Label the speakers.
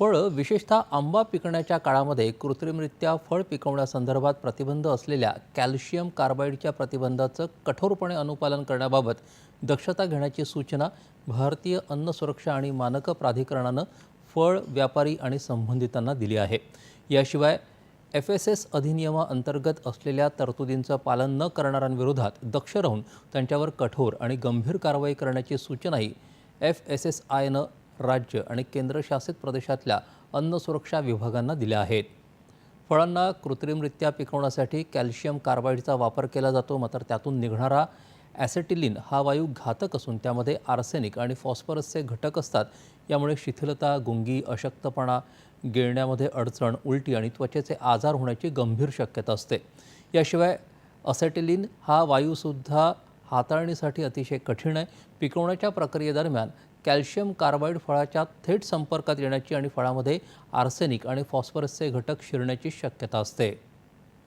Speaker 1: फळं विशेषतः आंबा पिकण्याच्या काळामध्ये कृत्रिमरित्या फळ पिकवण्यासंदर्भात प्रतिबंध असलेल्या कॅल्शियम कार्बाईडच्या प्रतिबंधाचं कठोरपणे अनुपालन करण्याबाबत दक्षता घेण्याची सूचना भारतीय अन्न सुरक्षा आणि मानक प्राधिकरणानं फळ व्यापारी आणि संबंधितांना दिली आहे. याशिवाय एफ एस एस अधिनियमाअंतर्गत असलेल्या तरतुदींचं पालन न करणाऱ्यांविरोधात दक्ष राहून त्यांच्यावर कठोर आणि गंभीर कारवाई करण्याची सूचनाही एफ एस एस आयनं राज्य आणि केंद्रशासित प्रदेशातल्या अन्न सुरक्षा विभागांना दिल्या आहेत. फळांना कृत्रिमरित्या पिकवण्यासाठी कॅल्शियम कार्बाईडचा वापर केला जातो मात्र त्यातून निघणारा ॲसेटिलिन हा वायू घातक असून त्यामध्ये आर्सेनिक आणि फॉस्फरसचे घटक असतात. यामुळे शिथिलता गुंगी अशक्तपणा गिळण्यामध्ये अडचण उलटी आणि त्वचेचे आजार होण्याची गंभीर शक्यता असते. याशिवाय असेटिलिन हा वायूसुद्धा हाताळणीसाठी अतिशय कठीण आहे. पिकवण्याच्या प्रक्रियेदरम्यान कॅल्शियम कार्बाईड फळाच्या थेट संपर्कात येण्याची आणि फळामध्ये आर्सेनिक आणि फॉस्फरसचे घटक शिरण्याची शक्यता असते.